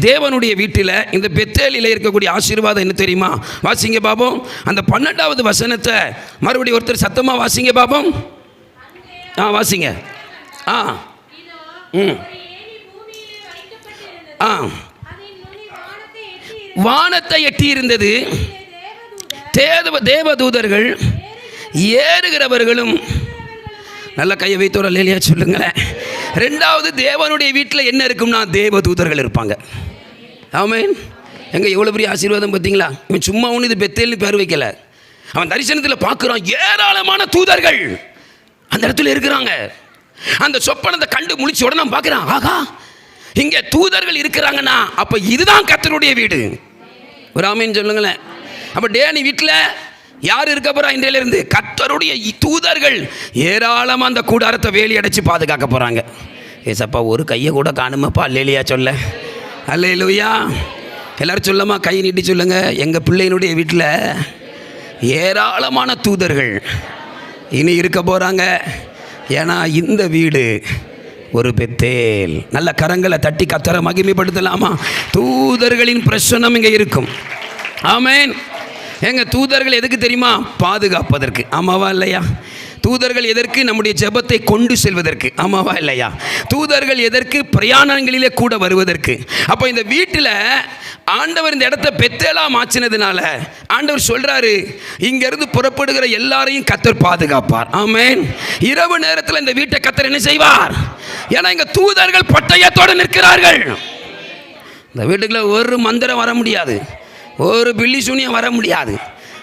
தேவனுடைய வீட்டில் இந்த பெத்தேலில் இருக்கக்கூடிய ஆசீர்வாதம் என்ன தெரியுமா? வாசிங்க பாபம் அந்த பன்னெண்டாவது வசனத்தை மறுபடியும் ஒருத்தர் சத்தமாக வாசிங்க பாபம் ஆ வாசிங்க. ஆ. ம். ஆ. வானத்தை எட்டி இருந்தது தேவ தேவதூதர்கள் ஏறுகிறவர்களும் நல்ல கையை வைத்தோர இல்லையா சொல்லுங்களேன். ரெண்டாவது தேவனுடைய வீட்டில் என்ன இருக்கும்னா தேவ தூதர்கள் இருப்பாங்க. ஆமேன். எங்கே எவ்வளோ பெரிய ஆசீர்வாதம் பார்த்தீங்களா? இவன் சும்மா ஒன்று இது பெத்தேல்னு பேர் வைக்கல. அவன் தரிசனத்தில் பார்க்குறான் ஏராளமான தூதர்கள் அந்த இடத்துல இருக்கிறாங்க. அந்த சொப்பனத்தை கண்டு முழிச்ச உடனே பார்க்குறான் ஆகா இங்கே தூதர்கள் இருக்கிறாங்கன்னா அப்போ இதுதான் கத்தருடைய வீடு. ஒரு ஆமேன்னு சொல்லுங்களேன். அப்போ டேனி வீட்டில் யார் இருக்க போறா இன்றையிலிருந்து? கத்தருடைய தூதர்கள் ஏராளமாக அந்த கூடாரத்தை வேலி அடைச்சு பாதுகாக்க போகிறாங்க ஏசப்பா ஒரு கையை கூட காணுமப்பா அல்லையா சொல்ல. அல்லையிலுயா எல்லாரும் சொல்லமா கை நீட்டி சொல்லுங்க. எங்கள் பிள்ளையினுடைய வீட்டில் ஏராளமான தூதர்கள் இனி இருக்க போகிறாங்க ஏன்னா இந்த வீடு ஒரு பெத்தேல். நல்ல கரங்களை தட்டி கத்தர மகிமைப்படுத்தலாமா? தூதர்களின் பிரசனம் இங்கே இருக்கும். ஆமேன். எங்கள் தூதர்கள் எதுக்கு தெரியுமா? பாதுகாப்பதற்கு. ஆமாவா இல்லையா? தூதர்கள் எதற்கு? நம்முடைய ஜெபத்தை கொண்டு செல்வதற்கு. ஆமாவா இல்லையா? தூதர்கள் எதற்கு? பிரயாணங்களிலே கூட வருவதற்கு. அப்போ இந்த வீட்டில் ஆண்டவர் இந்த இடத்த பெத்தேலா மாற்றினதுனால ஆண்டவர் சொல்கிறாரு இங்கேருந்து புறப்படுகிற எல்லாரையும் கத்தர் பாதுகாப்பார். ஆமேன். இரவு நேரத்தில் இந்த வீட்டை கத்தர் என்ன செய்வார்? ஏன்னா இங்கே தூதர்கள் பட்டயத்தோடு நிற்கிறார்கள். இந்த வீட்டுக்குள்ள ஒரு மந்திரம் வர முடியாது. ஒரு பில்லி சூனியம் வர முடியாது.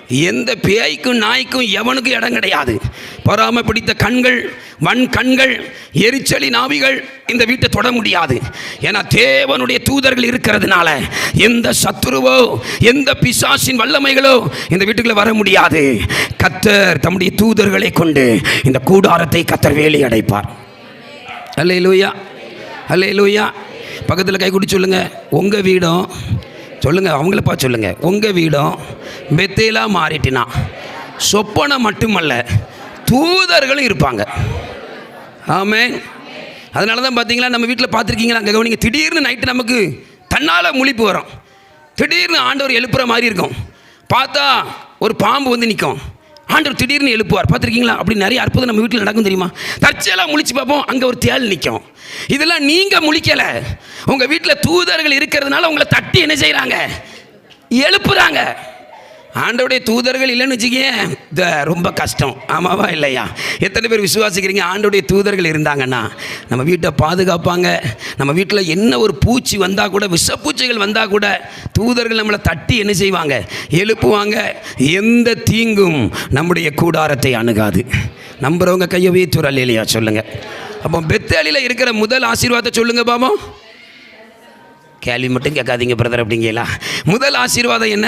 எந்த பேய்க்கும் நாய்க்கும் எவனுக்கும் இடம் கிடையாது. பொறாமை பிடித்த கண்கள் மண் கண்கள் எரிச்சலி நாவிகள் இந்த வீட்டை தொட முடியாது. ஏன்னா தேவனுடைய தூதர்கள் இருக்கிறதுனால எந்த சத்துருவோ எந்த பிசாசின் வல்லமைகளோ இந்த வீட்டுக்குள்ளே வர முடியாது. கத்தர் தம்முடைய தூதர்களை கொண்டு இந்த கூடாரத்தை கத்தர் வேலி அடைப்பார். அல்லே லூயா அல்லே லூயா பக்கத்தில் கை குடி உங்கள் வீடும் சொல்லுங்கள் அவங்கள பார்த்து சொல்லுங்கள் உங்கள் வீடும் மெத்தையிலாக மாறிட்டினா சொப்பனை மட்டுமல்ல தூதர்களும் இருப்பாங்க. ஆமே அதனால தான் பார்த்தீங்களா நம்ம வீட்டில் பார்த்துருக்கீங்களா அங்கே கவனிங்க திடீர்னு நைட்டு நமக்கு தன்னால் முழிப்பு வரும். திடீர்னு ஆண்டவர் எழுப்புற மாதிரி இருக்கும். பார்த்தா ஒரு பாம்பு வந்து நிற்கும் ஆண்டவர் திடீர்னு எழுப்புவார். பார்த்துருக்கீங்களா? அப்படி நிறைய அற்புதம் நம்ம வீட்டில் நடக்கும் தெரியுமா? தற்செயலாக முழிச்சு பார்ப்போம் அங்கே ஒரு தேள் நிற்கும் இதெல்லாம் நீங்கள் முழிக்கலை. உங்கள் வீட்டில் தூதர்கள் இருக்கிறதுனால உங்களை தட்டி என்ன செய்கிறாங்க எழுப்புறாங்க. ஆண்டவுடைய தூதர்கள் இல்லைன்னு வச்சுக்கேன் ரொம்ப கஷ்டம். ஆமாவா இல்லையா? எத்தனை பேர் விசுவாசிக்கிறீங்க? ஆண்டவுடைய தூதர்கள் இருந்தாங்கன்னா நம்ம வீட்டை பாதுகாப்பாங்க. நம்ம வீட்டில் என்ன ஒரு பூச்சி வந்தால் கூட விஷப்பூச்சிகள் வந்தால் கூட தூதர்கள் நம்மளை தட்டி என்ன செய்வாங்க? எழுப்புவாங்க. எந்த தீங்கும் நம்முடைய கூடாரத்தை அணுகாது. நம்புறவங்க கையை வீத்துறல் இல்லையா சொல்லுங்கள் அப்போ பெத்தாலியில் இருக்கிற முதல் ஆசீர்வாதத்தை சொல்லுங்கள் பாபம். கேள்வி மட்டும் கேட்காதீங்க பிரதர் அப்படிங்களா முதல் ஆசீர்வாதம் என்ன?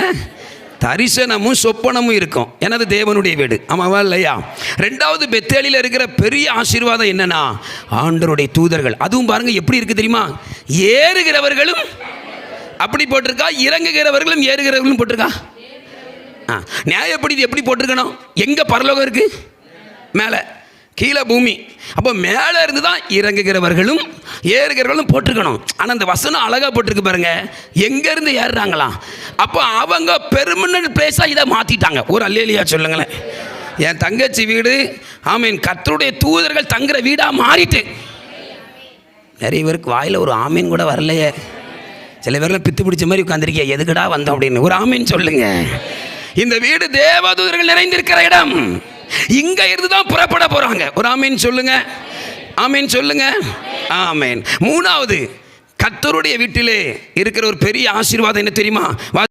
தரிசனமும் சொப்பனமும் இருக்கும். எனது தேவனுடைய வீடு. ஆமாவா இல்லையா? ரெண்டாவது பெத்தேலியில் இருக்கிற பெரிய ஆசீர்வாதம் என்னன்னா ஆண்டருடைய தூதர்கள். அதுவும் பாருங்க எப்படி இருக்கு தெரியுமா? ஏறுகிறவர்களும் அப்படி போட்டிருக்கா? இறங்குகிறவர்களும் ஏறுகிறவர்களும் போட்டிருக்கா? ஆ நியாயப்படி இது எப்படி போட்டிருக்கணும்? எங்கே பரலோகம் இருக்கு? மேலே. கீழே பூமி. அப்போ மேலே இருந்து தான் இறங்குகிறவர்களும் ஏறுகிறவர்களும் போட்டிருக்கணும். ஆனால் அந்த வசனம் அழகாக போட்டிருக்கு பாருங்க. எங்கேருந்து ஏறுறாங்களாம். அப்போ அவங்க பெர்மனன்ட் பிளேஸாக இதை மாற்றிட்டாங்க ஒரு அல்லேலியா சொல்லுங்களேன். என் தங்கச்சி வீடு ஆமீன் கத்தருடைய தூதர்கள் தங்குற வீடாக மாறிட்டு. நிறைய பேருக்கு வாயில் ஒரு ஆமீன் கூட வரலையே. சில பேர்லாம் பித்து பிடிச்ச மாதிரி உட்காந்துருக்கிய எதுக்கடா வந்தோம் அப்படின்னு. ஒரு ஆமீன் சொல்லுங்க. இந்த வீடு தேவதூதர்கள் நிறைந்திருக்கிற இடம். இங்க இருந்து தான் புறப்பட போறாங்க. ஒரு ஆமீன் சொல்லுங்க. ஆமீன் சொல்லுங்க. ஆமீன். மூணாவது கத்தருடைய வீட்டிலே இருக்கிற ஒரு பெரிய ஆசீர்வாதம் என்ன தெரியுமா?